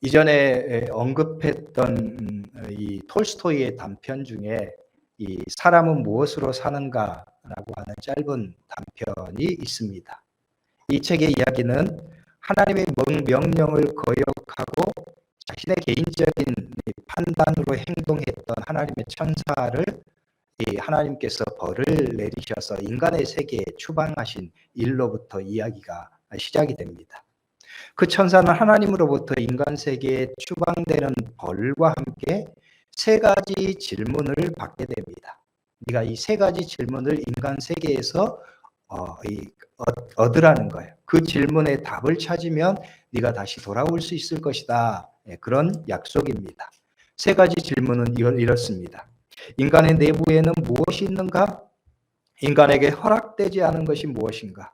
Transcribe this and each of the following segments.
이전에 언급했던 음, 이 톨스토이의 단편 중에 이 사람은 무엇으로 사는가라고 하는 짧은 단편이 있습니다. 이 책의 이야기는 하나님의 명- 명령을 거역하고 자신의 개인적인 이 판단으로 행동했던 하나님의 천사를 이 하나님께서 벌을 내리셔서 인간의 세계에 추방하신 일로부터 이야기가 시작이 됩니다. 그 천사는 하나님으로부터 인간 세계에 추방되는 벌과 함께 세 가지 질문을 받게 됩니다. 네가 이 세 가지 질문을 인간 세계에서 어, 이, 얻- 얻으라는 거예요. 그 질문에 답을 찾으면 네가 다시 돌아올 수 있을 것이다. 예, 그런 약속입니다. 세 가지 질문은 이렇- 이렇습니다. 인간의 내부에는 무엇이 있는가? 인간에게 허락되지 않은 것이 무엇인가?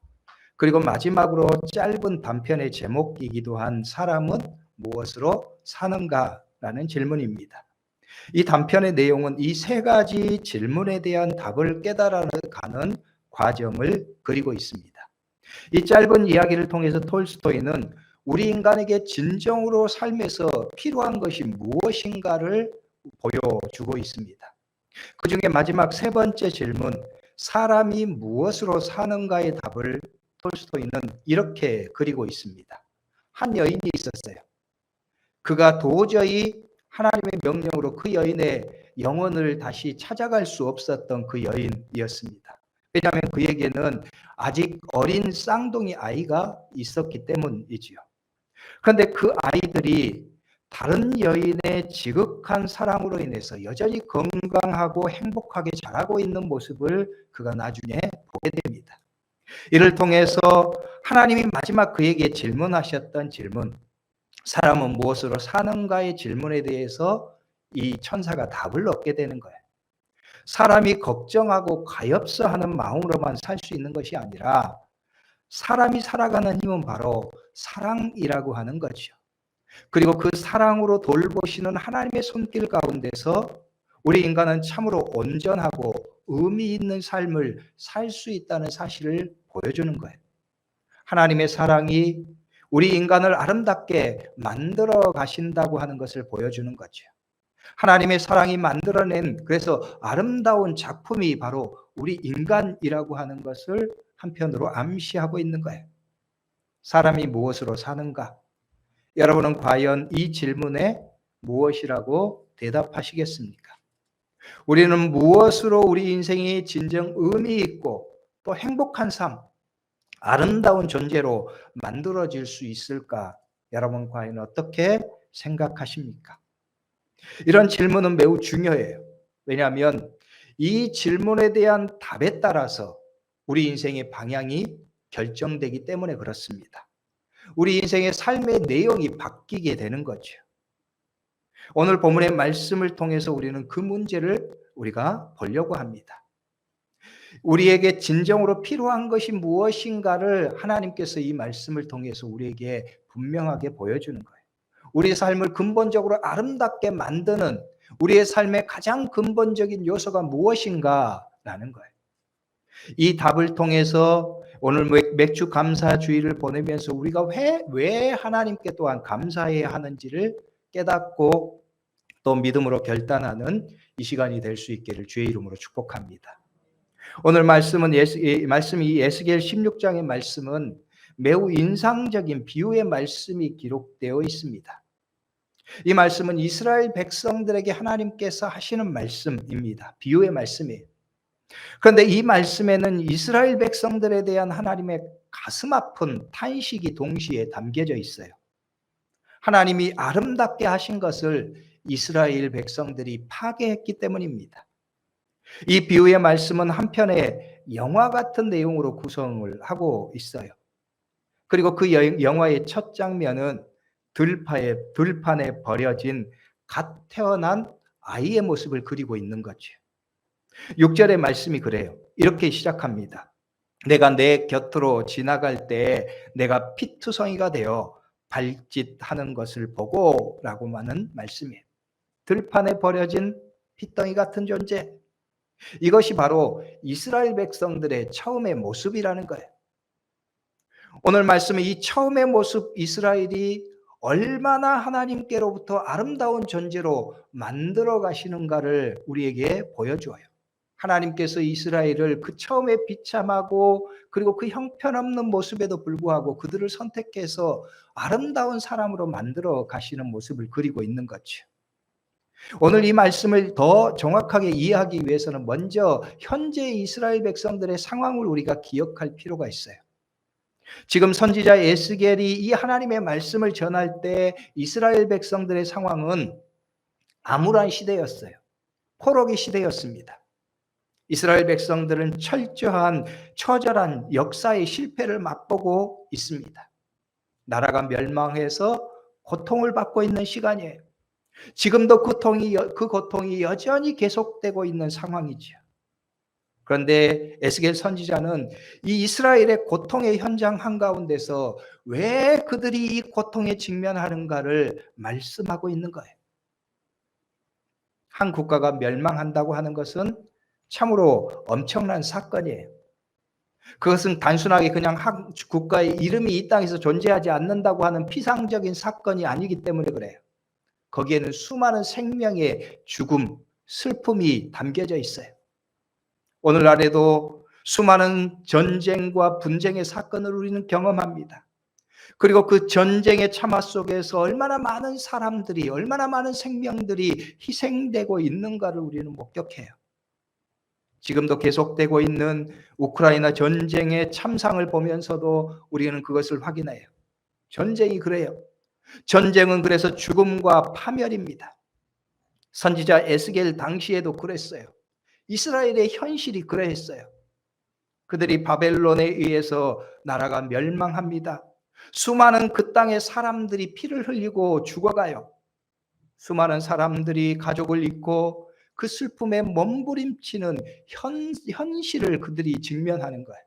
그리고 마지막으로 짧은 단편의 제목이기도 한 사람은 무엇으로 사는가라는 질문입니다. 이 단편의 내용은 이 세 가지 질문에 대한 답을 깨달아가는 과정을 그리고 있습니다. 이 짧은 이야기를 통해서 톨스토이는 우리 인간에게 진정으로 삶에서 필요한 것이 무엇인가를 보여주고 있습니다. 그 중에 마지막 세 번째 질문, 사람이 무엇으로 사는가의 답을 톨스토이는 이렇게 그리고 있습니다. 한 여인이 있었어요. 그가 도저히 하나님의 명령으로 그 여인의 영혼을 다시 찾아갈 수 없었던 그 여인이었습니다. 왜냐하면 그에게는 아직 어린 쌍둥이 아이가 있었기 때문이지요. 그런데 그 아이들이 다른 여인의 지극한 사랑으로 인해서 여전히 건강하고 행복하게 자라고 있는 모습을 그가 나중에 보게 됩니다. 이를 통해서 하나님이 마지막 그에게 질문하셨던 질문, 사람은 무엇으로 사는가의 질문에 대해서 이 천사가 답을 얻게 되는 거예요. 사람이 걱정하고 가엾어 하는 마음으로만 살 수 있는 것이 아니라 사람이 살아가는 힘은 바로 사랑이라고 하는 거죠. 그리고 그 사랑으로 돌보시는 하나님의 손길 가운데서 우리 인간은 참으로 온전하고 의미 있는 삶을 살 수 있다는 사실을 보여주는 거예요. 하나님의 사랑이 우리 인간을 아름답게 만들어 가신다고 하는 것을 보여주는 거죠. 하나님의 사랑이 만들어낸 그래서 아름다운 작품이 바로 우리 인간이라고 하는 것을 한편으로 암시하고 있는 거예요. 사람이 무엇으로 사는가? 여러분은 과연 이 질문에 무엇이라고 대답하시겠습니까? 우리는 무엇으로 우리 인생이 진정 의미 있고 또 행복한 삶, 아름다운 존재로 만들어질 수 있을까? 여러분 과연 어떻게 생각하십니까? 이런 질문은 매우 중요해요. 왜냐하면 이 질문에 대한 답에 따라서 우리 인생의 방향이 결정되기 때문에 그렇습니다. 우리 인생의 삶의 내용이 바뀌게 되는 거죠. 오늘 본문의 말씀을 통해서 우리는 그 문제를 우리가 보려고 합니다. 우리에게 진정으로 필요한 것이 무엇인가를 하나님께서 이 말씀을 통해서 우리에게 분명하게 보여주는 거예요. 우리의 삶을 근본적으로 아름답게 만드는 우리의 삶의 가장 근본적인 요소가 무엇인가라는 거예요. 이 답을 통해서 오늘 맥주 감사 주의를 보내면서 우리가 왜, 왜 하나님께 또한 감사해야 하는지를 깨닫고 또 믿음으로 결단하는 이 시간이 될 수 있기를 주의 이름으로 축복합니다. 오늘 말씀은 예스, 이 말씀이 에스겔 16장의 말씀은 매우 인상적인 비유의 말씀이 기록되어 있습니다. 이 말씀은 이스라엘 백성들에게 하나님께서 하시는 말씀입니다. 비유의 말씀이에요. 그런데 이 말씀에는 이스라엘 백성들에 대한 하나님의 가슴 아픈 탄식이 동시에 담겨져 있어요. 하나님이 아름답게 하신 것을 이스라엘 백성들이 파괴했기 때문입니다. 이 비유의 말씀은 한편의 영화 같은 내용으로 구성을 하고 있어요. 그리고 그 영화의 첫 장면은 들판에, 들판에 버려진 갓 태어난 아이의 모습을 그리고 있는 거죠. 6절의 말씀이 그래요. 이렇게 시작합니다. 내가 내 곁으로 지나갈 때 내가 피투성이가 되어 발짓하는 것을 보고 라고 하는 말씀이에요. 들판에 버려진 핏덩이 같은 존재. 이것이 바로 이스라엘 백성들의 처음의 모습이라는 거예요. 오늘 말씀은 이 처음의 모습 이스라엘이 얼마나 하나님께로부터 아름다운 존재로 만들어 가시는가를 우리에게 보여주어요. 하나님께서 이스라엘을 그 처음에 비참하고 그리고 그 형편없는 모습에도 불구하고 그들을 선택해서 아름다운 사람으로 만들어 가시는 모습을 그리고 있는 거죠. 오늘 이 말씀을 더 정확하게 이해하기 위해서는 먼저 현재 이스라엘 백성들의 상황을 우리가 기억할 필요가 있어요. 지금 선지자 에스겔이 이 하나님의 말씀을 전할 때 이스라엘 백성들의 상황은 암울한 시대였어요. 포로기 시대였습니다. 이스라엘 백성들은 철저한 처절한 역사의 실패를 맛보고 있습니다. 나라가 멸망해서 고통을 받고 있는 시간이에요. 지금도 그 고통이, 그 고통이 여전히 계속되고 있는 상황이죠. 그런데 에스겔 선지자는 이 이스라엘의 고통의 현장 한가운데서 왜 그들이 이 고통에 직면하는가를 말씀하고 있는 거예요. 한 국가가 멸망한다고 하는 것은 참으로 엄청난 사건이에요. 그것은 단순하게 그냥 한 국가의 이름이 이 땅에서 존재하지 않는다고 하는 피상적인 사건이 아니기 때문에 그래요. 거기에는 수많은 생명의 죽음, 슬픔이 담겨져 있어요. 오늘날에도 수많은 전쟁과 분쟁의 사건을 우리는 경험합니다. 그리고 그 전쟁의 참화 속에서 얼마나 많은 사람들이, 얼마나 많은 생명들이 희생되고 있는가를 우리는 목격해요. 지금도 계속되고 있는 우크라이나 전쟁의 참상을 보면서도 우리는 그것을 확인해요. 전쟁이 그래요. 전쟁은 그래서 죽음과 파멸입니다. 선지자 에스겔 당시에도 그랬어요. 이스라엘의 현실이 그러했어요. 그들이 바벨론에 의해서 나라가 멸망합니다. 수많은 그 땅의 사람들이 피를 흘리고 죽어가요. 수많은 사람들이 가족을 잃고 그 슬픔에 몸부림치는 현, 현실을 그들이 직면하는 거예요.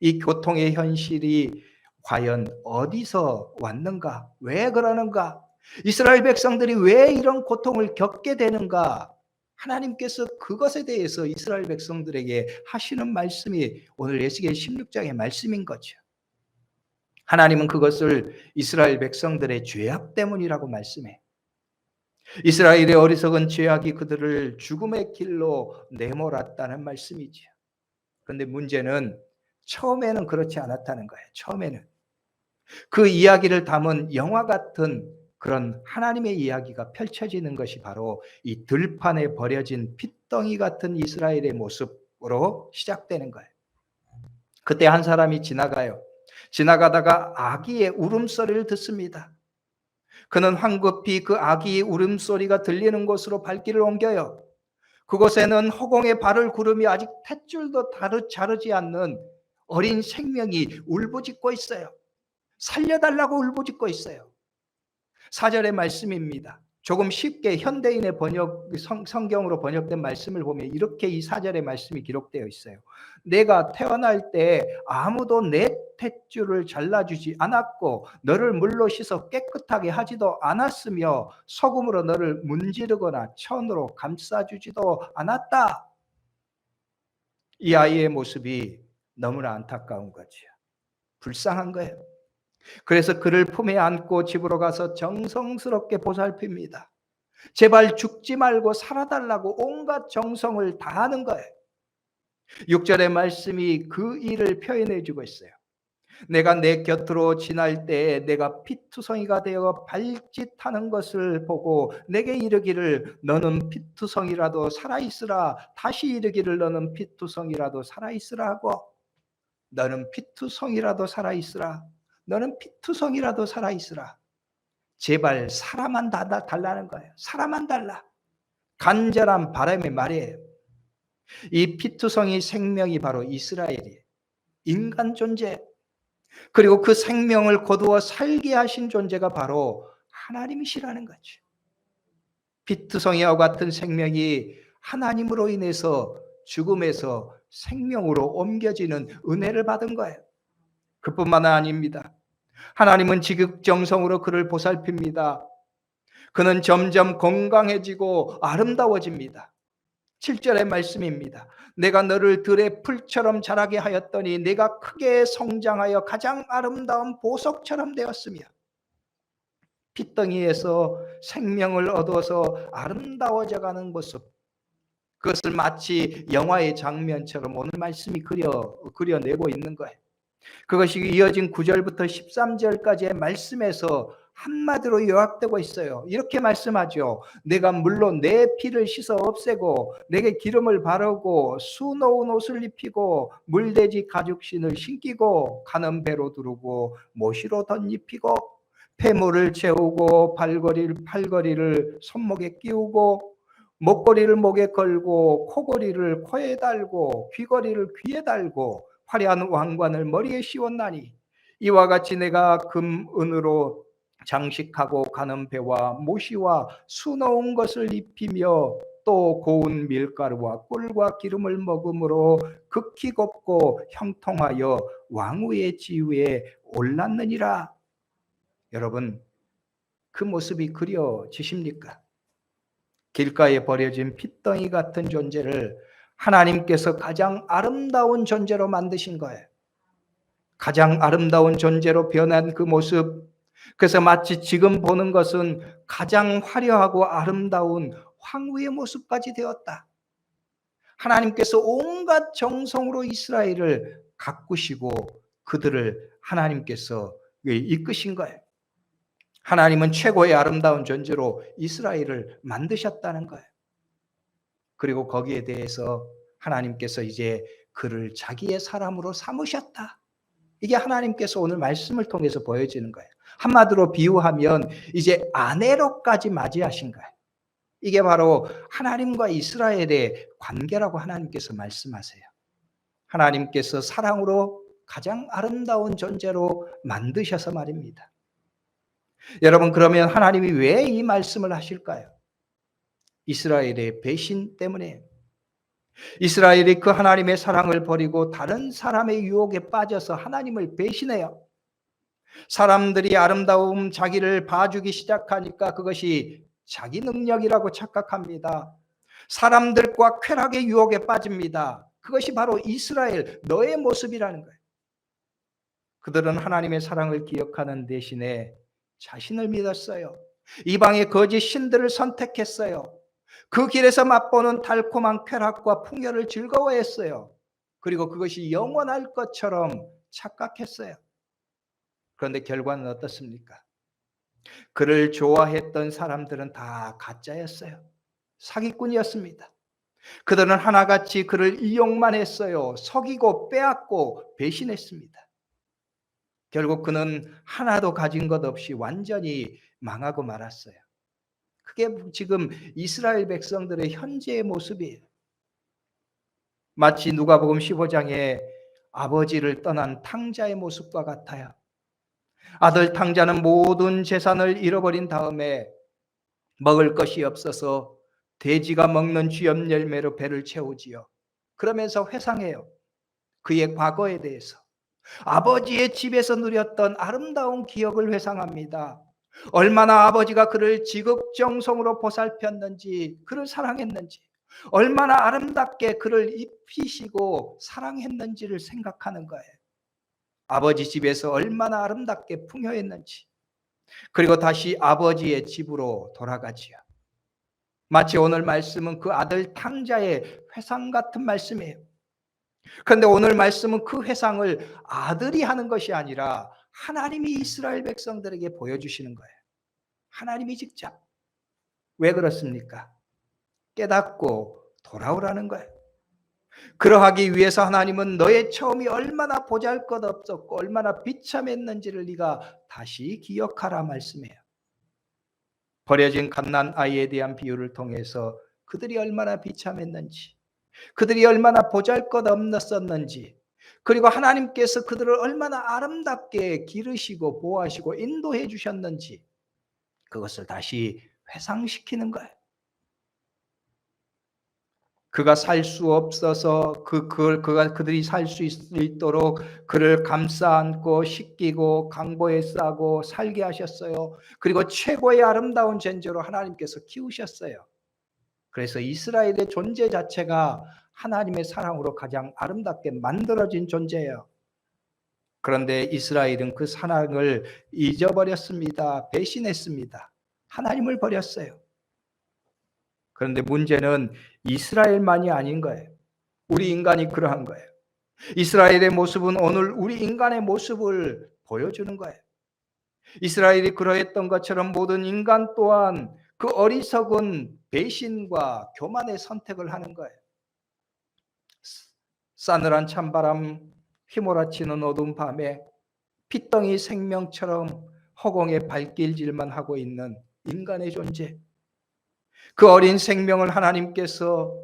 이 고통의 현실이 과연 어디서 왔는가? 왜 그러는가? 이스라엘 백성들이 왜 이런 고통을 겪게 되는가? 하나님께서 그것에 대해서 이스라엘 백성들에게 하시는 말씀이 오늘 예수계 16장의 말씀인 거죠. 하나님은 그것을 이스라엘 백성들의 죄악 때문이라고 말씀해. 이스라엘의 어리석은 죄악이 그들을 죽음의 길로 내몰았다는 말씀이죠. 그런데 문제는 처음에는 그렇지 않았다는 거예요. 처음에는. 그 이야기를 담은 영화 같은 그런 하나님의 이야기가 펼쳐지는 것이 바로 이 들판에 버려진 핏덩이 같은 이스라엘의 모습으로 시작되는 거예요. 그때 한 사람이 지나가요. 지나가다가 아기의 울음소리를 듣습니다. 그는 황급히 그 아기의 울음소리가 들리는 곳으로 발길을 옮겨요. 그곳에는 허공에 발을 구름이 아직 탯줄도 자르지 않는 어린 생명이 울부짖고 있어요. 살려달라고 울부짖고 있어요. 사절의 말씀입니다. 조금 쉽게 현대인의 번역 성, 성경으로 번역된 말씀을 보면 이렇게 이 사절의 말씀이 기록되어 있어요. 내가 태어날 때 아무도 내 탯줄을 잘라주지 않았고 너를 물로 씻어 깨끗하게 하지도 않았으며 소금으로 너를 문지르거나 천으로 감싸주지도 않았다. 이 아이의 모습이 너무나 안타까운 거지요. 불쌍한 거예요. 그래서 그를 품에 안고 집으로 가서 정성스럽게 보살핍니다. 제발 죽지 말고 살아달라고 온갖 정성을 다하는 거예요. 6절의 말씀이 그 일을 표현해 주고 있어요. 내가 내 곁으로 지날 때 내가 피투성이가 되어 발짓하는 것을 보고 내게 이르기를 너는 피투성이라도 살아있으라 다시 이르기를 너는 피투성이라도 살아있으라 하고 너는 피투성이라도 살아있으라 너는 피투성이라도 살아있으라. 제발 사람만 달라는 거예요. 사람만 달라. 간절한 바람의 말이에요. 이 피투성이 생명이 바로 이스라엘이에요. 인간 존재. 그리고 그 생명을 거두어 살게 하신 존재가 바로 하나님이시라는 거죠. 피투성이와 같은 생명이 하나님으로 인해서 죽음에서 생명으로 옮겨지는 은혜를 받은 거예요. 그뿐만 아닙니다. 하나님은 지극정성으로 그를 보살핍니다. 그는 점점 건강해지고 아름다워집니다. 7절의 말씀입니다. 내가 너를 들의 풀처럼 자라게 하였더니 내가 크게 성장하여 가장 아름다운 보석처럼 되었으며 핏덩이에서 생명을 얻어서 아름다워져 가는 모습. 그것을 마치 영화의 장면처럼 오늘 말씀이 그려 그려내고 있는 거예요. 그것이 이어진 9절부터 13절까지의 말씀에서 한마디로 요약되고 있어요. 이렇게 말씀하죠. 내가 물론 내 피를 씻어 없애고 내게 기름을 바르고 수놓은 옷을 입히고 물돼지 가죽신을 신기고 가는 배로 두르고 모시로 덧입히고 폐물을 채우고 발걸이를 팔걸이를 손목에 끼우고 목걸이를 목에 걸고 코걸이를 코에 달고 귀걸이를 귀에 달고 화려한 왕관을 머리에 씌웠나니 이와 같이 내가 금 은으로 장식하고 가는 배와 모시와 수놓은 것을 입히며 또 고운 밀가루와 꿀과 기름을 먹음으로 극히 곱고 형통하여 왕후의 지위에 올랐느니라. 여러분 그 모습이 그려지십니까? 길가에 버려진 핏덩이 같은 존재를 하나님께서 가장 아름다운 존재로 만드신 거예요. 가장 아름다운 존재로 변한 그 모습. 그래서 마치 지금 보는 것은 가장 화려하고 아름다운 황후의 모습까지 되었다. 하나님께서 온갖 정성으로 이스라엘을 가꾸시고 그들을 하나님께서 이끄신 거예요. 하나님은 최고의 아름다운 존재로 이스라엘을 만드셨다는 거예요. 그리고 거기에 대해서 하나님께서 이제 그를 자기의 사람으로 삼으셨다. 이게 하나님께서 오늘 말씀을 통해서 보여지는 거예요. 한마디로 비유하면 이제 아내로까지 맞이하신 거예요. 이게 바로 하나님과 이스라엘의 관계라고 하나님께서 말씀하세요. 하나님께서 사랑으로 가장 아름다운 존재로 만드셔서 말입니다. 여러분 그러면 하나님이 왜 이 말씀을 하실까요? 이스라엘의 배신 때문에 이스라엘이 그 하나님의 사랑을 버리고 다른 사람의 유혹에 빠져서 하나님을 배신해요. 사람들이 아름다움 자기를 봐주기 시작하니까 그것이 자기 능력이라고 착각합니다. 사람들과 쾌락의 유혹에 빠집니다. 그것이 바로 이스라엘 너의 모습이라는 거예요. 그들은 하나님의 사랑을 기억하는 대신에 자신을 믿었어요. 이방의 거짓 신들을 선택했어요. 그 길에서 맛보는 달콤한 쾌락과 풍요를 즐거워했어요. 그리고 그것이 영원할 것처럼 착각했어요. 그런데 결과는 어떻습니까? 그를 좋아했던 사람들은 다 가짜였어요. 사기꾼이었습니다. 그들은 하나같이 그를 이용만 했어요. 속이고 빼앗고 배신했습니다. 결국 그는 하나도 가진 것 없이 완전히 망하고 말았어요. 그게 지금 이스라엘 백성들의 현재의 모습이에요. 마치 누가복음 15장에 아버지를 떠난 탕자의 모습과 같아요. 아들 탕자는 모든 재산을 잃어버린 다음에 먹을 것이 없어서 돼지가 먹는 쥐염 열매로 배를 채우지요. 그러면서 회상해요. 그의 과거에 대해서. 아버지의 집에서 누렸던 아름다운 기억을 회상합니다. 얼마나 아버지가 그를 지극정성으로 보살폈는지, 그를 사랑했는지, 얼마나 아름답게 그를 입히시고 사랑했는지를 생각하는 거예요. 아버지 집에서 얼마나 아름답게 풍요했는지, 그리고 다시 아버지의 집으로 돌아가지요. 마치 오늘 말씀은 그 아들 탕자의 회상 같은 말씀이에요. 그런데 오늘 말씀은 그 회상을 아들이 하는 것이 아니라 하나님이 이스라엘 백성들에게 보여주시는 거예요. 하나님이 직접. 왜 그렇습니까? 깨닫고 돌아오라는 거예요. 그러하기 위해서 하나님은 너의 처음이 얼마나 보잘 것 없었고 얼마나 비참했는지를 네가 다시 기억하라 말씀해요. 버려진 갓난 아이에 대한 비유를 통해서 그들이 얼마나 비참했는지 그들이 얼마나 보잘 것 없었는지 그리고 하나님께서 그들을 얼마나 아름답게 기르시고 보호하시고 인도해 주셨는지 그것을 다시 회상시키는 거예요. 그가 살 수 없어서 그 그걸 그가 그들이 살 수 있도록 그를 감싸 안고 씻기고 강보에 싸고 살게 하셨어요. 그리고 최고의 아름다운 존재로 하나님께서 키우셨어요. 그래서 이스라엘의 존재 자체가 하나님의 사랑으로 가장 아름답게 만들어진 존재예요. 그런데 이스라엘은 그 사랑을 잊어버렸습니다. 배신했습니다. 하나님을 버렸어요. 그런데 문제는 이스라엘만이 아닌 거예요. 우리 인간이 그러한 거예요. 이스라엘의 모습은 오늘 우리 인간의 모습을 보여주는 거예요. 이스라엘이 그러했던 것처럼 모든 인간 또한 그 어리석은 배신과 교만의 선택을 하는 거예요. 싸늘한 찬바람, 휘몰아치는 어두운 밤에 핏덩이 생명처럼 허공에 발길질만 하고 있는 인간의 존재. 그 어린 생명을 하나님께서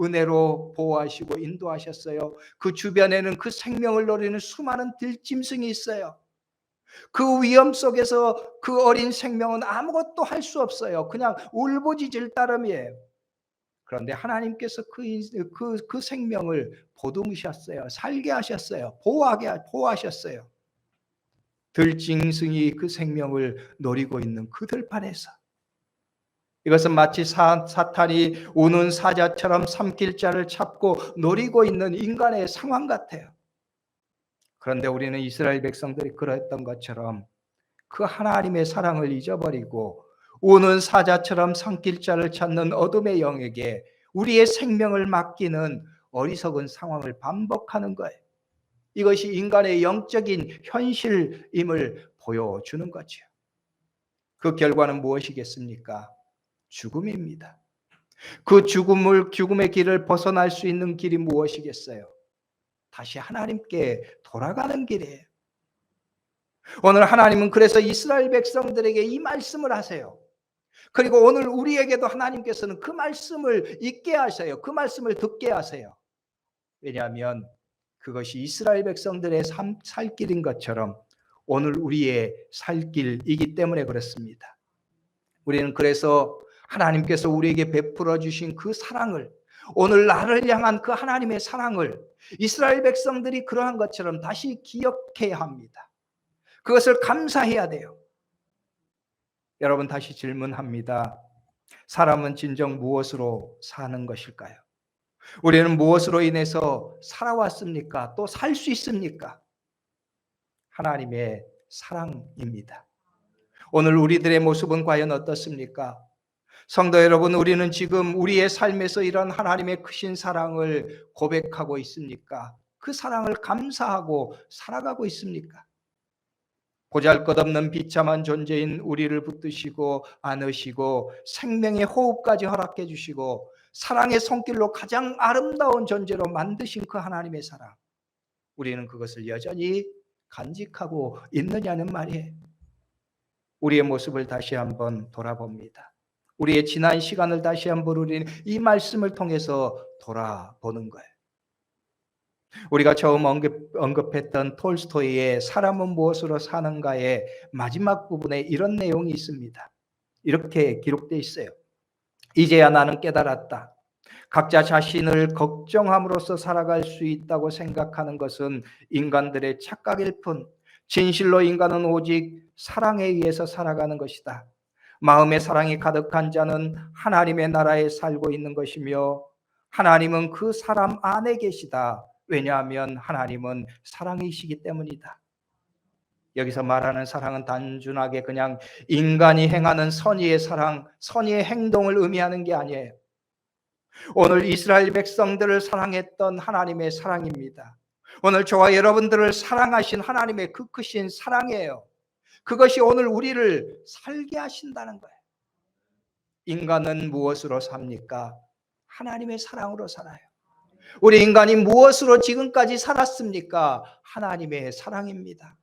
은혜로 보호하시고 인도하셨어요. 그 주변에는 그 생명을 노리는 수많은 들짐승이 있어요. 그 위험 속에서 그 어린 생명은 아무것도 할 수 없어요. 그냥 울부짖을 따름이에요. 그런데 하나님께서 그, 그, 그 생명을 보듬으셨어요. 살게 하셨어요. 보호하게, 보호하셨어요. 들짐승이 그 생명을 노리고 있는 그 들판에서 이것은 마치 사, 사탄이 우는 사자처럼 삼킬 자를 찾고 노리고 있는 인간의 상황 같아요. 그런데 우리는 이스라엘 백성들이 그랬던 것처럼 그 하나님의 사랑을 잊어버리고 우는 사자처럼 삼킬 자를 찾는 어둠의 영에게 우리의 생명을 맡기는 어리석은 상황을 반복하는 거예요. 이것이 인간의 영적인 현실임을 보여주는 거죠. 그 결과는 무엇이겠습니까? 죽음입니다. 그 죽음을 죽음의 길을 벗어날 수 있는 길이 무엇이겠어요? 다시 하나님께 돌아가는 길이에요. 오늘 하나님은 그래서 이스라엘 백성들에게 이 말씀을 하세요. 그리고 오늘 우리에게도 하나님께서는 그 말씀을 읽게 하세요. 그 말씀을 듣게 하세요. 왜냐하면 그것이 이스라엘 백성들의 살 길인 것처럼 오늘 우리의 살 길이기 때문에 그렇습니다. 우리는 그래서 하나님께서 우리에게 베풀어 주신 그 사랑을 오늘 나를 향한 그 하나님의 사랑을 이스라엘 백성들이 그러한 것처럼 다시 기억해야 합니다. 그것을 감사해야 돼요. 여러분 다시 질문합니다. 사람은 진정 무엇으로 사는 것일까요? 우리는 무엇으로 인해서 살아왔습니까? 또 살 수 있습니까? 하나님의 사랑입니다. 오늘 우리들의 모습은 과연 어떻습니까? 성도 여러분, 우리는 지금 우리의 삶에서 이런 하나님의 크신 사랑을 고백하고 있습니까? 그 사랑을 감사하고 살아가고 있습니까? 보잘 것 없는 비참한 존재인 우리를 붙드시고 안으시고 생명의 호흡까지 허락해 주시고 사랑의 손길로 가장 아름다운 존재로 만드신 그 하나님의 사랑. 우리는 그것을 여전히 간직하고 있느냐는 말이에요. 우리의 모습을 다시 한번 돌아봅니다. 우리의 지난 시간을 다시 한번 우리는 이 말씀을 통해서 돌아보는 거예요. 우리가 처음 언급, 언급 했던 톨스토이의 사람은 무엇으로 사는가의 마지막 부분에 이런 내용이 있습니다. 이렇게 기록되어 있어요. 이제야 나는 깨달았다. 각자 자신을 걱정함으로써 살아갈 수 있다고 생각하는 것은 인간들의 착각일 뿐, 진실로 인간은 오직 사랑에 의해서 살아가는 것이다. 마음의 사랑이 가득한 자는 하나님의 나라에 살고 있는 것이며 하나님은 그 사람 안에 계시다. 왜냐하면 하나님은 사랑이시기 때문이다. 여기서 말하는 사랑은 단순하게 그냥 인간이 행하는 선의의 사랑, 선의의 행동을 의미하는 게 아니에요. 오늘 이스라엘 백성들을 사랑했던 하나님의 사랑입니다. 오늘 저와 여러분들을 사랑하신 하나님의 그 크신 사랑이에요. 그것이 오늘 우리를 살게 하신다는 거예요. 인간은 무엇으로 삽니까? 하나님의 사랑으로 살아요. 우리 인간이 무엇으로 지금까지 살았습니까? 하나님의 사랑입니다.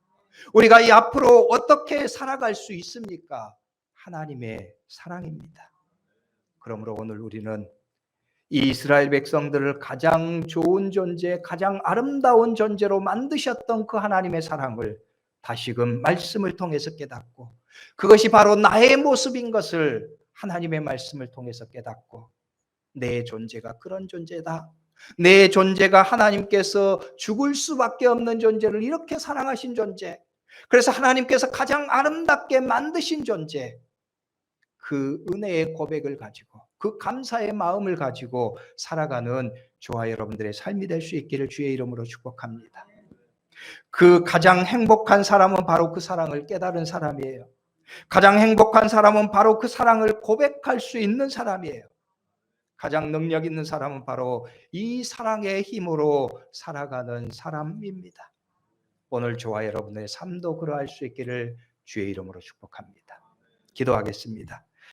우리가 이 앞으로 어떻게 살아갈 수 있습니까? 하나님의 사랑입니다. 그러므로 오늘 우리는 이 이스라엘 백성들을 가장 좋은 존재, 가장 아름다운 존재로 만드셨던 그 하나님의 사랑을 다시금 말씀을 통해서 깨닫고 그것이 바로 나의 모습인 것을 하나님의 말씀을 통해서 깨닫고 내 존재가 그런 존재다. 내 존재가 하나님께서 죽을 수밖에 없는 존재를 이렇게 사랑하신 존재. 그래서 하나님께서 가장 아름답게 만드신 존재. 그 은혜의 고백을 가지고 그 감사의 마음을 가지고 살아가는 저와 여러분들의 삶이 될 수 있기를 주의 이름으로 축복합니다. 그 가장 행복한 사람은 바로 그 사랑을 깨달은 사람이에요. 가장 행복한 사람은 바로 그 사랑을 고백할 수 있는 사람이에요. 가장 능력 있는 사람은 바로 이 사랑의 힘으로 살아가는 사람입니다. 오늘 저와 여러분의 삶도 그러할 수 있기를 주의 이름으로 축복합니다. 기도하겠습니다.